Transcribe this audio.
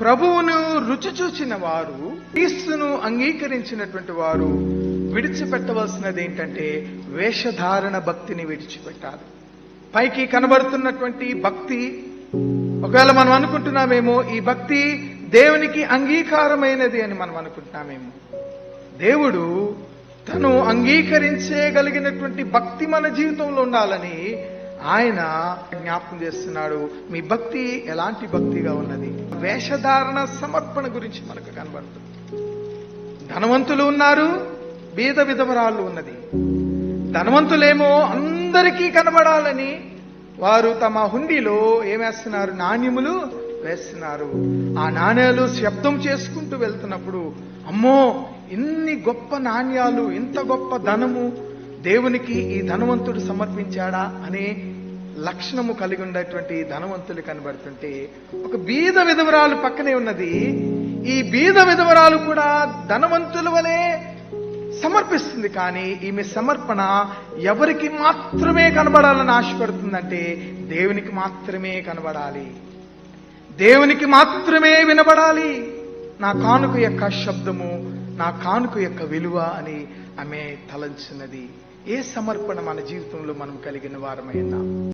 ప్రభువును రుచి చూచిన వారు క్రీస్తును అంగీకరించినటువంటి వారు విడిచిపెట్టవలసినది ఏంటంటే వేషధారణ భక్తిని విడిచిపెట్టాలి. పైకి కనబడుతున్నటువంటి భక్తి ఒకవేళ మనం అనుకుంటున్నామేమో ఈ భక్తి దేవునికి అంగీకారమైనది అని మనం అనుకుంటున్నామేమో. దేవుడు తను అంగీకరించగలిగినటువంటి భక్తి మన జీవితంలో ఉండాలని ఆయన జ్ఞాపకం చేస్తున్నాడు. మీ భక్తి ఎలాంటి భక్తిగా ఉన్నది? వేషధారణ సమర్పణ గురించి మనకు కనబడుతుంది. ధనవంతులు ఉన్నారు బీద విధవరాళ్ళు ఉన్నది. ధనవంతులేమో అందరికీ కనబడాలని వారు తమ హుండీలో ఏమేస్తున్నారు నాణ్యములు వేస్తున్నారు. ఆ నాణ్యాలు శబ్దం చేసుకుంటూ వెళ్తున్నప్పుడు అమ్మో ఇన్ని గొప్ప నాణ్యాలు ఇంత గొప్ప ధనము దేవునికి ఈ ధనవంతుడు సమర్పించాడా? అనే లక్షణము కలిగి ఉండేటువంటి ధనవంతులు కనబడుతుంటే ఒక బీద విధవరాలు పక్కనే ఉన్నది. ఈ బీద విధవరాలు కూడా ధనవంతుల వలె సమర్పిస్తుంది. కానీ ఈమె సమర్పణ ఎవరికి మాత్రమే కనబడాలని ఆశపడుతుందంటే దేవునికి మాత్రమే కనబడాలి. దేవునికి మాత్రమే వినబడాలి. నా కానుక యొక్క శబ్దము నా కానుక యొక్క విలువ అని ఆమె తలంచినది ఏ సమర్పణ మన జీవితంలో మనం కలిగిన వారమైనా?